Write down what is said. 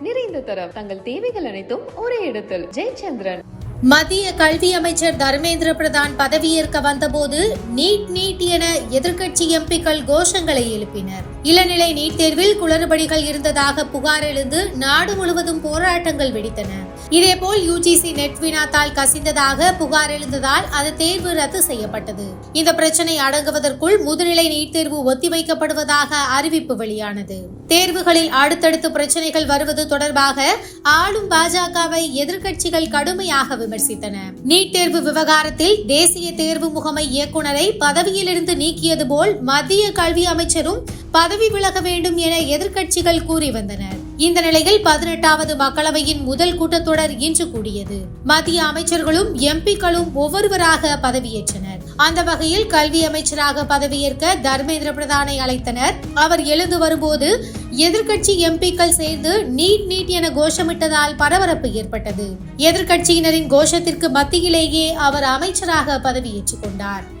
நிறைந்த தரம். தங்கள் தேவைகள் அனைத்தும் ஒரே இடத்தில். ஜெயச்சந்திரன். மத்திய கல்வி அமைச்சர் தர்மேந்திர பிரதான் பதவியேற்க வந்தபோது நீட் நீட் என எதிர்க்கட்சி எம்பிக்கள் கோஷங்களை எழுப்பினர். இளநிலை நீட் தேர்வில் குளறுபடிகள் இருந்ததாக புகார் எழுந்து நாடு முழுவதும் போராட்டங்கள் வெடித்தன. இதேபோல் யுஜிசி நெட் வினாத்தால் கசிந்ததாக புகார் எழுந்ததால் அது தேர்வு ரத்து செய்யப்பட்டது. இந்த பிரச்சனை அடங்குவதற்குள் முதுநிலை நீட் தேர்வு ஒத்திவைக்கப்படுவதாக அறிவிப்பு வெளியானது. தேர்வுகளில் அடுத்தடுத்து பிரச்சனைகள் வருவது தொடர்பாக ஆளும் பாஜகவை எதிர்க்கட்சிகள் கடுமையாக விமர்சித்தன. நீட் தேர்வு விவகாரத்தில் தேசிய தேர்வு முகமை இயக்குனரை பதவியிலிருந்து நீக்கியது போல் மத்திய கல்வி அமைச்சரும் பதவி விலக வேண்டும் என எதிர்க்கட்சிகள் கூறி வந்தனர். இந்த நிலையில் பதினெட்டாவது மக்களவையின் முதல் கூட்டத்தொடர் இன்று கூடியது. மத்திய அமைச்சர்களும் எம்பிக்களும் ஒவ்வொருவராக பதவியேற்றனர். அந்த வகையில் கல்வி அமைச்சராக பதவியேற்க தர்மேந்திர பிரதானை அழைத்தனர். அவர் எழுந்து வரும்போது எதிர்க்கட்சி எம்பிக்கள் சேர்ந்து நீட் நீட் என கோஷமிட்டதால் பரபரப்பு ஏற்பட்டது. எதிர்க்கட்சியினரின் கோஷத்திற்கு மத்தியிலேயே அவர் அமைச்சராக பதவியேற்றுக் கொண்டார்.